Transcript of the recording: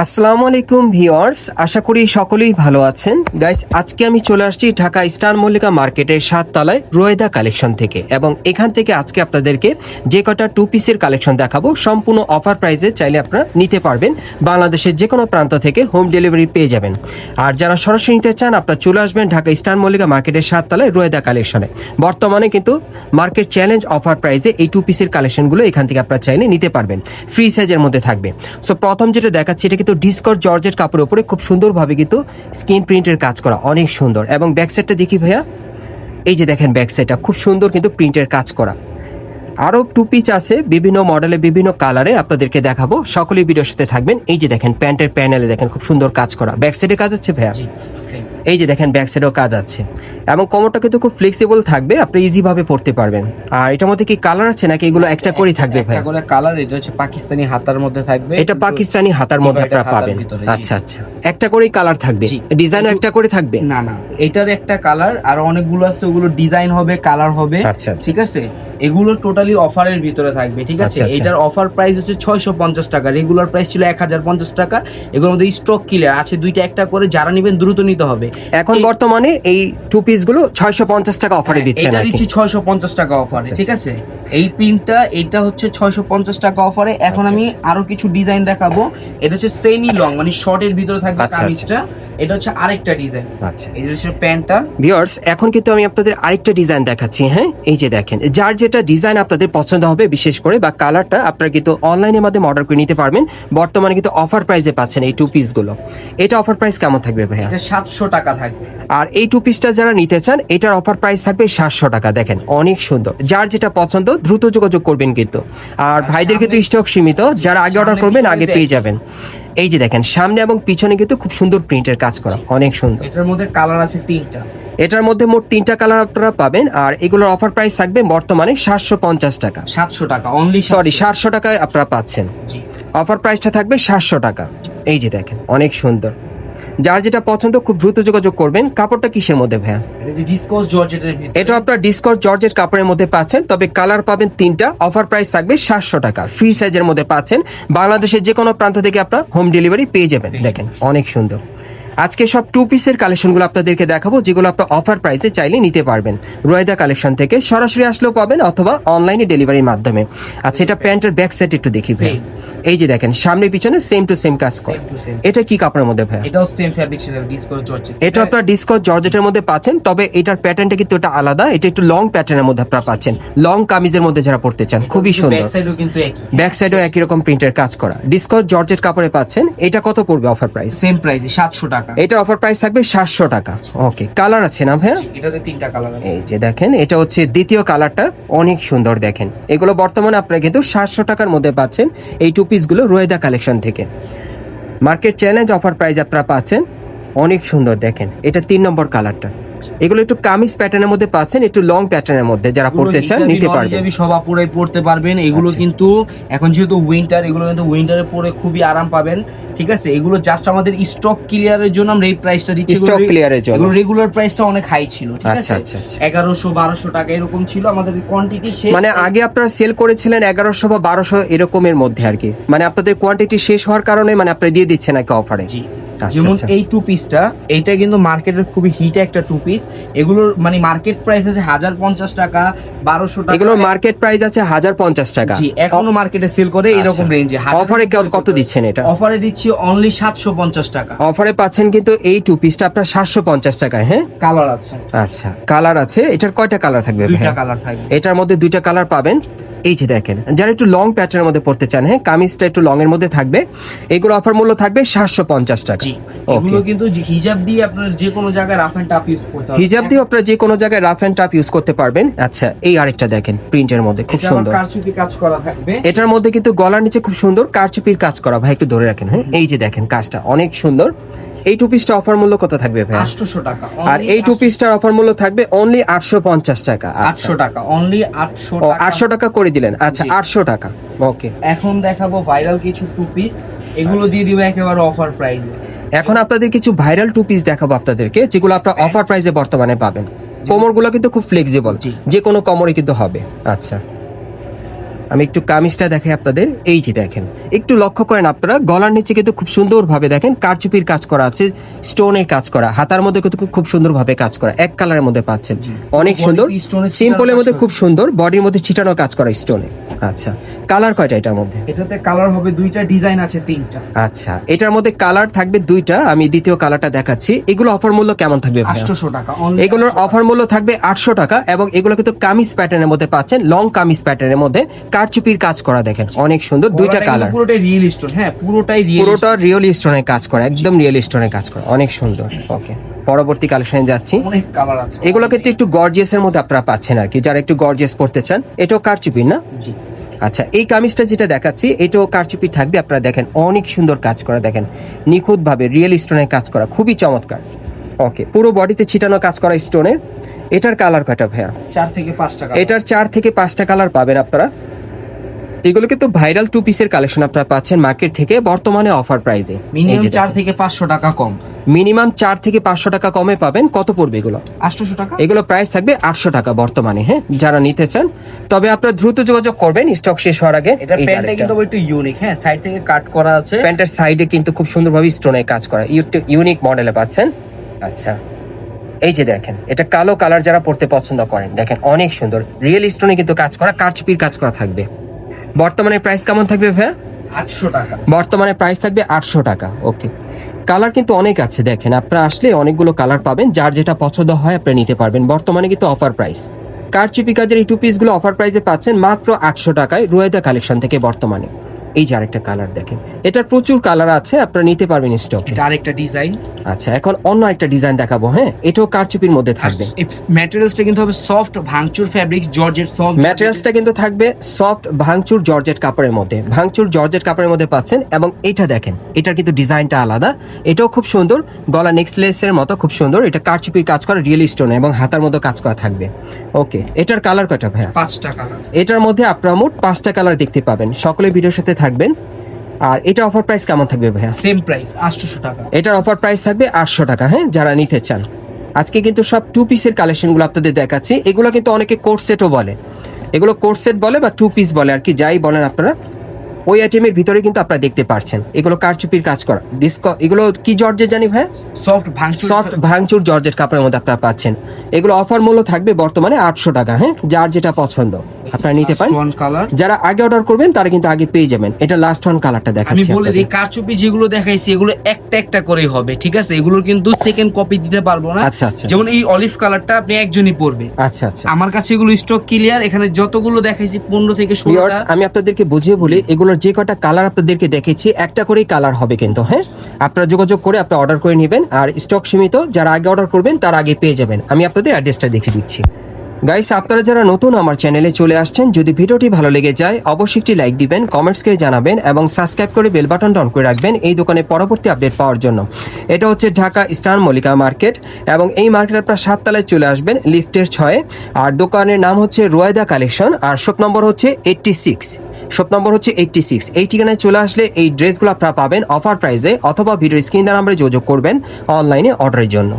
আসসালামু আলাইকুম ভিউয়ার্স, আশা করি সকলেই ভালো আছেন। গাইস আজকে আমি চলে আসছি ঢাকা স্টার মল্লিকা মার্কেটের সাততলায় রোয়েদা কালেকশন থেকে এবং এখান থেকে আজকে আপনাদেরকে যে কটা টু পিসের কালেকশন দেখাবো, সম্পূর্ণ অফার প্রাইসে চাইলে আপনারা নিতে পারবেন। বাংলাদেশের যে কোনো প্রান্ত থেকে হোম ডেলিভারি পেয়ে যাবেন। আর যারা সরাসরি নিতে চান, আপনারা চলে আসবেন ঢাকা স্টার মল্লিকা মার্কেটের সাততলায় রোয়েদা কালেকশনে। বর্তমানে কিন্তু মার্কেট চ্যালেঞ্জ অফার প্রাইসে এই টু পিসের কালেকশনগুলো এখান থেকে আপনারা চাইলে নিতে পারবেন। ফ্রি সাইজের মধ্যে থাকবে। সো প্রথম যেটা দেখাচ্ছি, এটা কিন্তু ডিসকর জর্জের কাপড়ের উপরে খুব সুন্দরভাবে কিন্তু স্ক্রিন প্রিন্টের কাজ করা, অনেক সুন্দর। এবং ব্যাক সাইডটা দেখি ভাইয়া, এই যে দেখেন ব্যাক সাইডটা খুব সুন্দর কিন্তু প্রিন্টের কাজ করা। আরও টু পিস আছে, বিভিন্ন মডেলে বিভিন্ন কালারে আপনাদেরকে দেখাবো। সকলেই ভিডিওর সাথে থাকবেন। এই যে দেখেন, প্যান্টের প্যানেলে দেখেন, খুব সুন্দর কাজ করা। ব্যাক সাইডে কাজ হচ্ছে ভাইয়া? এই যে দেখেন ব্যাক সাইডেও কাজ আছে। এবং কোমরটা কিন্তু খুব ফ্লেক্সিবল থাকবে আপনি ইজি ভাবে পড়তে পারবেন। আর এটার মধ্যে কি কালার আছে নাকি এগুলো একটা করেই থাকবে ভাই? একটা করে কালার এটা হচ্ছে পাকিস্তানি হাতার মধ্যে থাকবে। এটা পাকিস্তানি হাতার মধ্যে আপনারা পাবেন। আচ্ছা আচ্ছা। একটা করেই কালার থাকবে। জি। ডিজাইনও একটা করে থাকবে? না না। এটার একটা কালার আর অনেকগুলো আছে ওগুলো ডিজাইন হবে কালার হবে। আচ্ছা, আচ্ছা। ঠিক আছে? এগুলো টোটালি অফারের ভিতরে থাকবে ঠিক আছে? আচ্ছা, আচ্ছা। এটার অফার প্রাইস হচ্ছে ছয়শো পঞ্চাশ টাকা। রেগুলার প্রাইস ছিল এক হাজার পঞ্চাশ টাকা। এগুলোর মধ্যে স্টক ক্লিয়ার আছে। দুইটা একটা করে যারা নেবেন দ্রুত নিতে হবে। এখন বর্তমানে এই টু পিসগুলো ছয়শো পঞ্চাশ টাকা অফারে দিচ্ছে এটা দিচ্ছি ছয়শো পঞ্চাশ টাকা অফারে আচ্ছা, ঠিক আছে? এই প্রিন্টটা এটা হচ্ছে ছয়শো পঞ্চাশ টাকা অফারে এখন আচ্ছা, আমি আরও কিছু ডিজাইন দেখাবো। এটা হচ্ছে সেমি লং মানে শর্টের ভিতরে থাকবে আচ্ছা, আচ্ছা। কামিজটা এটা হচ্ছে আরেকটা ডিজাইন আচ্ছা। এটা হচ্ছে প্যান্টটা। ভিউয়ার্স এখন কিন্তু আমি আপনাদের আরেকটা ডিজাইন দেখাচ্ছি হ্যাঁ? এই যে দেখেন যার যেটা ডিজাইন আপনাদের পছন্দ হবে বিশেষ করে বা কালারটা আপনারা কিন্তু অনলাইনের মাধ্যমে অর্ডার করে নিতে পারবেন বর্তমানে কিন্তু অফার প্রাইসে পাচ্ছেন এই টু পিসগুলো। এটা অফার প্রাইস কেমন থাকবে ভাইয়া? এটা সাতশো টাকা থাকবে। আর এই টু পিসটা যারা নিতে চান এটার অফার প্রাইস থাকবে সাতশো টাকা। দেখেন অনেক সুন্দর। যার যেটা পছন্দ দ্রুত যোগাযোগ করবেন কিন্তু। আর ভাইদের কিন্তু স্টক সীমিত যারা আগে অর্ডার করবেন আগে পেয়ে যাবেন। এই যে দেখেন সামনে এবং পিছনে কিন্তু খুব সুন্দর প্রিন্টের কাজ করা অনেক সুন্দর। এটার মধ্যে কালার আছে তিনটা। এটার মধ্যে মোট তিনটা কালার আপনারা পাবেন আর এগুলোর অফার প্রাইস থাকবে বর্তমানে সাতশো পঞ্চাশ টাকা। সাতশো টাকা অনলি সরি সাতশো টাকায় আপনারা পাচ্ছেন। অফার প্রাইসটা থাকবে সাতশো টাকা। এই যে দেখেন অনেক সুন্দর। যার যেটা পছন্দ খুব দ্রুত যোগাযোগ করবেন। কাপড়টা কিসের মধ্যে ভাইয়া? এটা আপনার ডিসকর জর্জেট কাপড়ের মধ্যে পাচ্ছেন তবে কালার পাবেন তিনটা। অফার প্রাইস থাকবে সাতশো টাকা। ফ্রি সাইজের মধ্যে পাচ্ছেন। বাংলাদেশের যে কোনো প্রান্ত থেকে আপনার হোম ডেলিভারি পেয়ে যাবেন। দেখেন অনেক সুন্দর। আজকে সব টু পিসের কালেকশনগুলো আপনাদেরকে দেখাবো যেগুলো আপনার অফার প্রাইসে চাইলে নিতে পারবেন। রয়েদা কালেকশন থেকে সরাসরি আসলেও পাবেন অথবা অনলাইনে ডেলিভারির মাধ্যমে। আচ্ছা এটা প্যান্টের ব্যাক সাইড একটু দেখি ভাই এই যে দেখেন সামনে পিছনে সেম টু সেম কাজ করে। এটা কি কাপড়ের মধ্যে ভাই এটাও সেম ফ্যাব্রিক ছিল ডিসকোস জর্জেট এটা আপনার ডিসকো জর্জেটের মধ্যে পাচ্ছেন তবে এটার প্যাটার্নটা কিন্তু এটা আলাদা। এটা একটু লং প্যাটার্নের মধ্যে আপনারা পাচ্ছেন। লং কামিজের মধ্যে যারা পড়তে চান খুবই সুন্দর। ব্যাক সাইডও কিন্তু একই। ব্যাক সাইডেও একই রকম প্রিন্টের কাজ করা। ডিসকো জর্জেট কাপড়ে পাচ্ছেন এটা কত পড়বে অফার প্রাইস সেম প্রাইসে সাতশো টাকা। এটার অফার প্রাইস থাকবে সাতশো টাকা। ওকে কালার আছে না ভাইয়া? এটাতে তিনটা কালার আছে। এই যে দেখেন এটা হচ্ছে দ্বিতীয় কালারটা অনেক সুন্দর দেখেন। এগুলো বর্তমানে আপনারা কিন্তু সাতশো টাকার মধ্যে পাচ্ছেন এই টু পিসগুলো রোয়েদা কালেকশন থেকে। মার্কেট চ্যালেঞ্জ অফার প্রাইস আপনারা পাচ্ছেন অনেক সুন্দর দেখেন। এটা তিন নম্বর কালারটা এগুলো একটু কামিজ প্যাটার্নের মধ্যে পাচ্ছেন একটু লং প্যাটার্নের মধ্যে যারা পড়তে চান নিতে পারবেন। সব আপুরাই পড়তে পারবেন। এগুলো আচ্ছা। কিন্তু এখন যেহেতু উইন্টার এগুলো কিন্তু উইন্টারে পরে খুবই আরাম পাবেন ঠিক আছে? এগুলো জাস্ট আমাদের স্টক ক্লিয়ারের জন্য আমরা এই প্রাইসটা দিচ্ছি। স্টক ক্লিয়ারের জন্য। এগুলো রেগুলার প্রাইসটা অনেক হাই ছিল ঠিক আচ্ছা, আছে? আচ্ছা, আচ্ছা। এগারোশো বারোশো টাকা এরকম ছিল। আমাদের কোয়ান্টিটি শেষ। মানে আগে আপনারা সেল করেছিলেন এগারোশো বা বারোশো এরকমের মধ্যে আর কি। মানে আপনাদের কোয়ান্টিটি শেষ হওয়ার কারণে মানে আপনারা দিয়ে দিচ্ছেন একটা অফারে জি। যেমন আচ্ছা। এই টু পিসটা এইটা কিন্তু মার্কেটের খুবই হিট একটা টু পিস এগুলোর মানে মার্কেট প্রাইস আছে হাজার পঞ্চাশ টাকা বারোশো টাকা। এগুলো মার্কেট প্রাইস আছে হাজার পঞ্চাশ টাকা। জি এখনও মার্কেটে সেল করে এরকম আচ্ছা। রেঞ্জে অফারে কত দিচ্ছেন এটা? অফারে দিচ্ছি অনলি সাতশো পঞ্চাশ টাকা। অফারে পাচ্ছেন কিন্তু এই টু পিসটা আপনার সাতশো পঞ্চাশ টাকায় হ্যাঁ? কালার আছে। আচ্ছা কালার আছে। এটার কয়টা কালার থাকবে দুইটা কালার থাকবে। এটার মধ্যে দুইটা কালার পাবেন। এই যে দেখেন যারা একটু লং প্যাটার্নের মধ্যে পড়তে চান হ্যাঁ কামিজটা একটু লং এর মধ্যে থাকবে। এগুলো অফার মূল্য থাকবে সাতশো পঞ্চাশ টাকা। জি এগুলো কিন্তু হিজাব দিয়ে আপনার যে কোনো জায়গায় রাফ এন্ড টাফ ইউজ করতে হিজাব দিয়ে আপনারা যে কোনো জায়গায় রাফ অ্যান্ড টাফ ইউজ করতে পারবেন। আচ্ছা এই আরেকটা দেখেন প্রিন্টের মধ্যে খুব সুন্দর। কারচুপি কাজ করা থাকবে। এটার মধ্যে কিন্তু গলার নিচে খুব সুন্দর কারচুপির কাজ করা ভাই একটু ধরে রাখেন হ্যাঁ এই যে দেখেন কাজটা অনেক সুন্দর। এই টু পিসটা অফার মূল্য কত থাকবে ভাই আটশোশো টাকা। আর এই টু পিসটার অফার মূল্য থাকবে অনলি আটশো পঞ্চাশ টাকা। আচ্ছা। আটশো টাকা। অনলি আটশো টাকা। আটশো টাকা করে দিলেন। আচ্ছা জি। আটশো টাকা। ওকে এখন দেখাবো ভাইরাল কিছু টু পিস এগুলো আচ্ছা। দিয়ে দিবে একেবারে অফার প্রাইসে এখন আপনাদের কিছু ভাইরাল টু পিস দেখাবো আপনাদেরকে যেগুলো আপনার অফার প্রাইসে বর্তমানে পাবেন। কোমরগুলো কিন্তু খুব ফ্লেক্সিবল। যে কোনো কোমরে কিন্তু হবে। আচ্ছা। আমি একটু কামিজটা দেখাই আপনাদের। এই যে দেখেন একটু লক্ষ্য করেন আপনারা গলার নিচে কিন্তু খুব সুন্দরভাবে দেখেন কারচুপির কাজ করা আছে স্টোনের কাজ করা হাতার মধ্যে কিন্তু খুব সুন্দরভাবে কাজ করা এক কালারের মধ্যে পাচ্ছেন। অনেক সুন্দর সিম্পলের মধ্যে খুব সুন্দর বডির মধ্যে ছিটানো কাজ করা স্টোনে আচ্ছা কালার কয়টা এটার মধ্যে? এটাতে কালার হবে দুইটা ডিজাইন আছে তিনটা। আচ্ছা এটার মধ্যে কালার থাকবে দুইটা আমি দ্বিতীয় কালারটা দেখাচ্ছি। এগুলো অফার মূল্য কেমন থাকবে? আটশোশো টাকা এগুলোর 800 অফার মূল্য থাকবে আটশো টাকা এবং এগুলো কিন্তু কামিজ প্যাটার্নের মধ্যে পাচ্ছেন লং কামিজ প্যাটার্নের মধ্যে। কারচুপির কাজ করা দেখেন অনেক সুন্দর দুইটা কালার পুরোটাই রিয়েল স্টোন হ্যাঁ পুরোটাই রিয়েল পুরোটা রিয়েল স্টোনের কাজ করা একদম রিয়েল স্টোনের কাজ করা অনেক সুন্দর ওকে পরবর্তী কালেকশনে যাচ্ছি। এগুলো কিন্তু একটু গর্জিয়াসের মধ্যে আপনারা পাচ্ছেন আর কি যারা একটু গর্জিয়াস পড়তে চান এটাও কারচুপির না? জি। আচ্ছা এই কামিজটা যেটা দেখাচ্ছি এটাও কারচুপি থাকবে। আপনারা দেখেন অনেক সুন্দর কাজ করা দেখেন নিখুঁতভাবে রিয়েল স্টোনের কাজ করা খুবই চমৎকার। ওকে পুরো বডিতে ছিটানো কাজ করা স্টোনের। এটার কালার কয়টা ভাইয়া? চার থেকে পাঁচটা এটার চার থেকে পাঁচটা কালার পাবেন আপনারা। এগুলো কিন্তু ভাইরাল টু পিসের কালেকশন আপনারা পাচ্ছেন মার্কেট থেকে বর্তমানে অফার প্রাইজে মিনিমাম চার থেকে পাঁচশো টাকা কম। মিনিমাম চার থেকে পাঁচশো টাকা কমে পাবেন। কত পড়বে এগুলো? আটশোশো টাকা? এগুলো প্রাইস থাকবে আটশো টাকা বর্তমানে হ্যাঁ? যারা নিতে চান। তবে আপনারা দ্রুত যোগাযোগ করবেন স্টক শেষ হওয়ার আগে। এটা প্যান্টটা কিন্তু একটু ইউনিক হ্যাঁ? সাইড থেকে কাট করা আছে। প্যান্টের সাইডে কিন্তু খুব সুন্দরভাবে স্টোনের কাজ করা। ইউনিক মডেলে পাচ্ছেন। আচ্ছা। এই যে দেখেন এটা কালো কালার যারা পড়তে পছন্দ করেন দেখেন অনেক সুন্দর। রিয়েল স্টোনে কিন্তু কাজ করা কারচুপির কাজ করা থাকবে। বর্তমানে প্রাইস কেমন থাকবে ভাইয়া? আটশো টাকা। বর্তমানে প্রাইস থাকবে আটশো টাকা ওকে কালার কিন্তু অনেক আছে দেখেন আপনারা আসলে অনেকগুলো কালার পাবেন যার যেটা পছন্দ হয় আপনি নিতে পারবেন। বর্তমানে কিন্তু অফার প্রাইস কারচুপি কাজের এই টু পিসগুলো অফার প্রাইসে পাচ্ছেন মাত্র আটশো টাকায় রুয়েদা কালেকশন থেকে বর্তমানে। এই যে আরেকটা কালার দেখেন এটার প্রচুর কালার আছে আপনারা নিতে পারবেন স্টক এটা আরেকটা ডিজাইন আচ্ছা এখন অন্য একটা ডিজাইন দেখাবো হ্যাঁ? এটাও কারচুপির মধ্যে থাকবে। ম্যাটেরিয়ালসটা কিন্তু হবে সফট ভাঙচুর ফ্যাব্রিক জর্জের সফট ম্যাটেরিয়ালসটা কিন্তু থাকবে সফট ভাঙচুর জর্জেট কাপড়ের মধ্যে। ভাঙচুর জর্জেট কাপড়ের মধ্যে পাচ্ছেন এবং এটা দেখেন এটার কিন্তু ডিজাইনটা আলাদা। এটাও খুব সুন্দর গলা নেকলেসের মতো খুব সুন্দর। এটা কারচুপির কাজ করা রিয়েল স্টোন এবং হাতার মতো কাজ করা থাকবে। ওকে এটার কালার কয়টা ভাইয়া? পাঁচটা টাকা এটার মধ্যে আপনারা মোট পাঁচটা কালার দেখতে পাবেন। সকলে ভিডিওর সাথে থাকবেন। আর এটা অফার প্রাইস কেমন থাকবে ভাইয়া? সেম প্রাইস আটশোশো টাকা। এটার অফার প্রাইস থাকবে আটশো টাকা হ্যাঁ যারা নিতে চান। আজকে কিন্তু সব টু পিসের কালেকশনগুলো আপনাদের দেখাচ্ছি। এগুলো কিন্তু অনেকে কোর্ট সেটও বলে। এগুলো কোর্ট সেট বলে বা টু পিস বলে আর কি যাই বলেন আপনারা ওই আইটেমের ভিতরে কিন্তু আপনারা দেখতে পারছেন। এগুলো কারচুপির কাজ করা। ডিস্ক এগুলো কি জর্জেট জানি ভাই সফট ভাঙচুর সফট ভাঙচুর জর্জেট কাপড়ের মধ্যে আপনারা পাচ্ছেন। এগুলো অফার মূল্য থাকবে বর্তমানে আটশো টাকা হ্যাঁ যার যেটা পছন্দ। আপনারা নিতে পারেন। ওয়ান কালার যারা আগে অর্ডার করবেন তারা কিন্তু আগে পেয়ে যাবেন। এটা লাস্ট ওয়ান কালারটা আমি দেখাচ্ছি বলে দিই কারচুপি যেগুলো দেখাইছি এগুলো একটা একটা করেই হবে ঠিক আছে? এগুলোর কিন্তু সেকেন্ড কপি দিতে পারব না। আচ্ছা আচ্ছা। যেমন এই অলিভ কালারটা আপনি একজনই পরবে। আচ্ছা আচ্ছা। আমার কাছে এগুলো স্টক ক্লিয়ার এখানে যতগুলো দেখাইছি পনেরো থেকে ভিউয়ার্স ষোলোটা আমি আপনাদেরকে বুঝিয়ে বলি এগুলোর যে কটা কালার আপনাদেরকে দেখেছি একটা করেই কালার হবে কিন্তু হ্যাঁ? আপনারা যোগাযোগ করে আপনারা অর্ডার করে নেবেন আর স্টক সীমিত যারা আগে অর্ডার করবেন তার আগে পেয়ে যাবেন। আমি আপনাদের অ্যাড্রেসটা দেখিয়ে দিচ্ছি। গাইস আপনারা যারা নতুন আমার চ্যানেলে চলে আসছেন, যদি ভিডিওটি ভালো লেগে যায়, অবশ্যই একটি লাইক দিবেন কমেন্টস করে জানাবেন এবং সাবস্ক্রাইব করে বেল বাটনটা অন করে রাখবেন এই দোকানে পরবর্তী আপডেট পাওয়ার জন্য। এটা হচ্ছে ঢাকা স্টার মল্লিকা মার্কেট এবং এই মার্কেট আপনারা সাততলায় চলে আসবেন লিফটের ছয়ে। আর দোকানের নাম হচ্ছে রোয়েদা কালেকশন আর শপ নম্বর হচ্ছে এইটটি সিক্স শপ নম্বর হচ্ছে এইটটি সিক্স এই ঠিকানায় চলে আসলে এই ড্রেসগুলো আপনারা পাবেন অফার প্রাইসে অথবা ভিডিও স্ক্রিন দ্বারা আমরা যোগাযোগ করবেন অনলাইনে অর্ডারের জন্য।